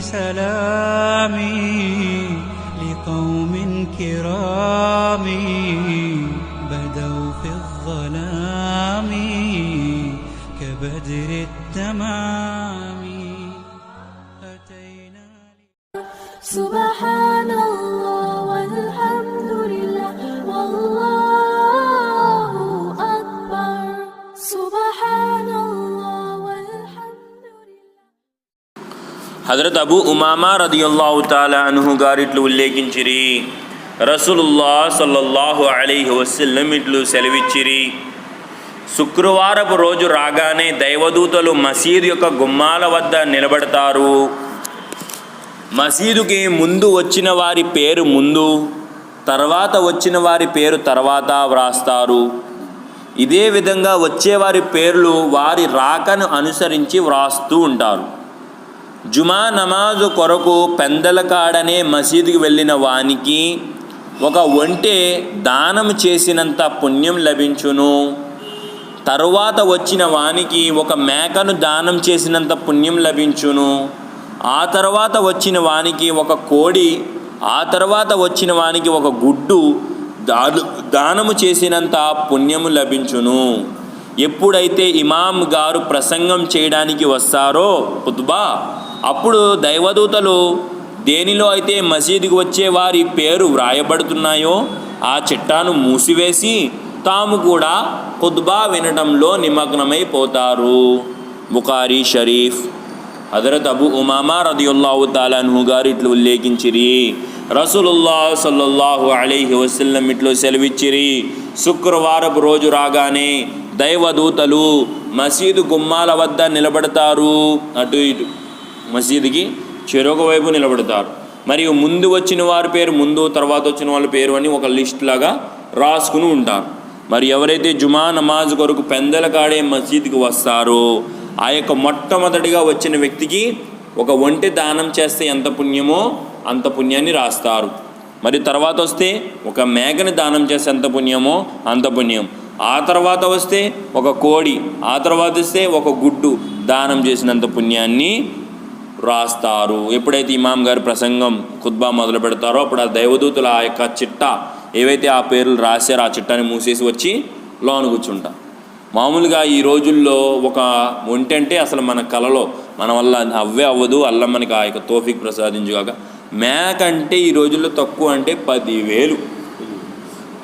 سلامي لقوم كرام بدوا في الظلام كبدر التمام. أتينا سبحان الله. హజరత్ అబూ ఉమామా రదియల్లాహు తాలాహు గారు ఇట్లు ఉల్లేఖించిరి. రసూలుల్లా సల్లల్లాహు అలీ వసల్లం ఇట్లు సెలవిచ్చిరి. శుక్రవారపు రోజు రాగానే దైవదూతలు మసీదు యొక్క గుమ్మాల వద్ద నిలబడతారు. మసీదుకి ముందు వచ్చిన వారి పేరు ముందు తర్వాత వచ్చిన వారి పేరు తర్వాత వ్రాస్తారు. ఇదే విధంగా వచ్చేవారి పేర్లు వారి రాకను అనుసరించి వ్రాస్తూ ఉంటారు. జుమా నమాజు కొరకు పెందల కాడనే మసీదుకి వెళ్ళిన వానికి ఒక ఒంటె దానం చేసినంత పుణ్యం లభించును. తరువాత వచ్చిన వానికి ఒక మేకను దానం చేసినంత పుణ్యం లభించును. ఆ తర్వాత వచ్చిన వానికి ఒక కోడి ఆ తర్వాత వచ్చిన వానికి ఒక గుడ్డు దాను దానము చేసినంత పుణ్యము లభించును. ఎప్పుడైతే ఇమాం గారు ప్రసంగం చేయడానికి వస్తారో పుద్బా అప్పుడు దైవదూతలు దేనిలో అయితే మసీదుకి వచ్చే వారి పేరు వ్రాయబడుతున్నాయో ఆ చిట్టాను మూసివేసి తాము కూడా ఖుద్బా వినడంలో నిమగ్నమైపోతారు. Bukhari Sharif Hazrat Abu Umama రదియుల్లాహు తాలాను గారు ఇట్లు ఉల్లేఖించిరి. రసూలుల్లా సల్లల్లాహు అలీహి వసల్లం ఇట్లు సెలవిచ్చిరి. శుక్రవారపు రోజు రాగానే దైవదూతలు మసీదు గుమ్మాల వద్ద నిలబడతారు. అటు ఇటు. మసీదుకి చెరొక వైపు నిలబడతారు. మరియు ముందు వచ్చిన వారి పేరు ముందు తర్వాత వచ్చిన వాళ్ళ పేరు అని ఒక లిస్ట్ లాగా రాసుకుని ఉంటారు. మరి ఎవరైతే జుమా నమాజ్ కొరకు పెందల కాడే మసీద్కి వస్తారో ఆ యొక్క మొట్టమొదటిగా వచ్చిన వ్యక్తికి ఒక ఒంటి దానం చేస్తే ఎంత పుణ్యమో అంత పుణ్యాన్ని రాస్తారు. మరి తర్వాత వస్తే ఒక మేకని దానం చేస్తే ఎంత పుణ్యమో అంత పుణ్యం. ఆ తర్వాత వస్తే ఒక కోడి ఆ తర్వాత వస్తే ఒక గుడ్డు దానం చేసినంత పుణ్యాన్ని రాస్తారు. ఎప్పుడైతే ఇమాం గారి ప్రసంగం ఖుద్బా మొదలు పెడతారో అప్పుడు ఆ దైవదూతుల ఆ యొక్క చిట్టా ఏవైతే ఆ పేర్లు రాశారో ఆ చిట్టాని మూసేసి వచ్చి లోన కూర్చుంటా. మామూలుగా ఈ రోజుల్లో ఒక ఒంటంటే అసలు మన కలలో మన వల్ల అవ్వే అవ్వదు అల్లం మనకి ఆ యొక్క తోఫిక్ ప్రసాదించుగాక. మేక అంటే ఈ రోజుల్లో తక్కువ అంటే పదివేలు.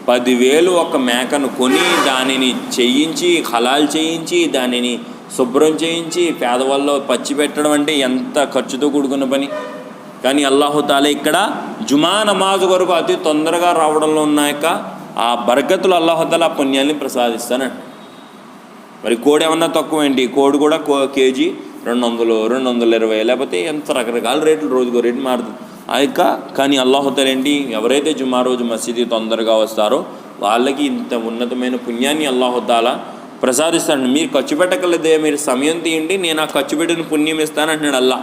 పదివేలు ఒక మేకను కొని దానిని చేయించి హలాల్ చేయించి దానిని శుభ్రం చేయించి పేదవాళ్ళు పచ్చి పెట్టడం అంటే ఎంత ఖర్చుతో కూడుకున్న పని. కానీ అల్లాహుతాలే ఇక్కడ జుమా నమాజ్ వరకు అతి తొందరగా రావడంలో ఉన్న యొక్క ఆ బరకతులు అల్లాహుతాల ఆ పుణ్యాన్ని ప్రసాదిస్తానంట. మరి కోడి ఏమన్నా తక్కువ ఏంటి కోడి కూడా కో కేజీ రెండు వందలు రెండు వందల ఇరవై లేకపోతే ఎంత రకరకాల రేట్లు రోజుకో రేటు మారుతుంది. ఆ యొక్క కానీ అల్లాహుతాల ఏంటి? ఎవరైతే జుమా రోజు మసీదు తొందరగా వస్తారో వాళ్ళకి ఇంత ఉన్నతమైన పుణ్యాన్ని అల్లాహుతాలా ప్రసాదిస్తాడు మీరు ఖర్చు పెట్టగలదే మీరు సమయం తీయండి నేను ఆ ఖర్చు పెట్టిన పుణ్యం ఇస్తాను అంటున్నాడు అల్లా.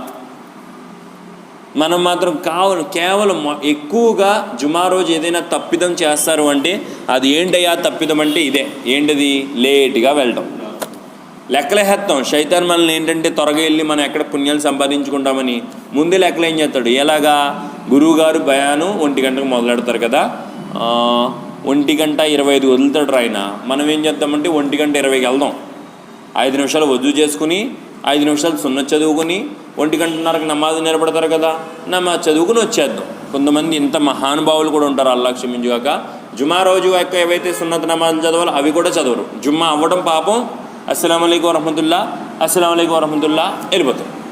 మనం మాత్రం కావాలి కేవలం ఎక్కువగా జుమా రోజు ఏదైనా తప్పిదం చేస్తారు అంటే అది ఏంటయ్యా తప్పిదం? అంటే ఇదే. ఏంటిది? లేట్గా వెళ్ళటం లెక్కలేహేస్తాం శైతాన్ మనల్ని ఏంటంటే త్వరగా వెళ్ళి మనం ఎక్కడ పుణ్యాలు సంపాదించుకుంటామని ముందే లెక్కలు ఏం చేస్తాడు? ఎలాగా? గురువుగారు భయాను ఒంటి గంటకు మొదలెడతారు కదా. ఒంటి గంట ఇరవై ఐదు వదులుతాడు ఆయన మనం ఏం చేద్దామంటే ఒంటి గంట ఇరవైకి వెళ్దాం. ఐదు నిమిషాలు వద్దు చేసుకుని ఐదు నిమిషాలు సున్న చదువుకుని ఒంటి గంటన్నరకు నమాజ్ నిలబడతారు కదా నమాజ్ చదువుకుని వచ్చేద్దాం. కొంతమంది ఇంత మహానుభావులు కూడా ఉంటారు అల్లా క్షమించుగాక. జుమా రోజు యొక్క ఏవైతే సున్నత నమాజులు చదవాలో అవి కూడా చదవరు. జుమ్మా అవ్వడం పాపం. అస్సలం అయికు వరహమతుల్లా అస్సలం అయికు వరహమతుల్లా వెళ్ళిపోతారు.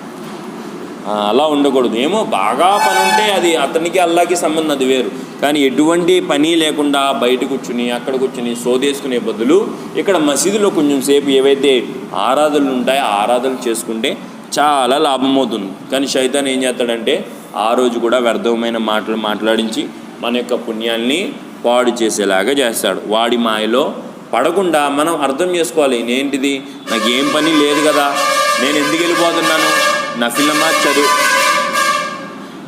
అలా ఉండకూడదు. ఏమో బాగా పని ఉంటే అది అతనికి అల్లాకి సంబంధం అది వేరు. కానీ ఎటువంటి పని లేకుండా బయట కూర్చుని అక్కడ కూర్చుని సోదేసుకునే బదులు ఇక్కడ మసీదులో కొంచెం సేపు ఏవైతే ఆరాధనలు ఉంటాయో ఆరాధనలు చేసుకుంటే చాలా లాభం అవుతుంది. కానీ శైతాన్ ఏం చేస్తాడంటే ఆ రోజు కూడా వ్యర్థమైన మాటలు మాట్లాడించి మన యొక్క పుణ్యాల్ని పాడు చేసేలాగా చేస్తాడు. వాడి మాయలో పడకుండా మనం అర్థం చేసుకోవాలి. ఏంటిది నాకు ఏం పని లేదు కదా. నేను ఎందుకు వెళ్ళిపోతున్నాను? నఫిల్ చదువు.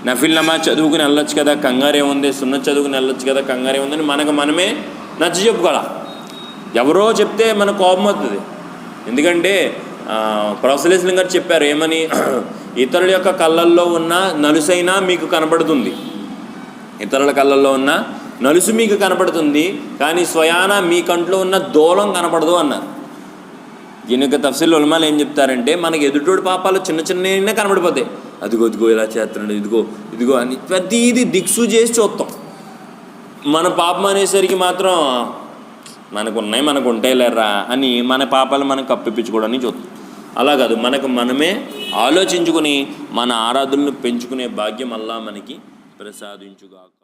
నఫిల్ నమాజ్ చదువుకుని వెళ్ళొచ్చు కదా కంగారే ఉంది సున్న చదువుకుని వెళ్ళొచ్చు కదా కంగారే ఉందని మనకు మనమే నచ్చ చెప్పుకోవాలా? ఎవరో చెప్తే మన కోపం వస్తుంది. ఎందుకంటే ప్రొఫెసలేస్లింగ్ గారు చెప్పారు ఏమని? ఇతరుల యొక్క కళ్ళల్లో ఉన్న నలుసైనా మీకు కనబడుతుంది. ఇతరుల కళ్ళల్లో ఉన్న నలుసు మీకు కనపడుతుంది కానీ స్వయాన మీ కంట్లో ఉన్న దూలం కనపడదు అన్నారు. దీని యొక్క తఫసీల్ ఉలమాలు ఏం చెప్తారంటే మనకి ఎదుటోడు పాపాలు చిన్న చిన్న కనబడిపోతాయి. అదిగో ఇదిగో ఇలా చేస్తున్నాడు ఇదిగో ఇదిగో అని ప్రతిదీ దిక్సు చేసి చూస్తాం. మన పాపం అనేసరికి మాత్రం మనకు ఉన్నాయి మనకు ఉంటాయి లేరా అని మన పాపాలు మనం కప్పిపించుకోవడానికి చూస్తాం. అలా కాదు మనకు మనమే ఆలోచించుకుని మన ఆరాధనలు పెంచుకునే భాగ్యం అల్లా మనకి ప్రసాదించుగాక.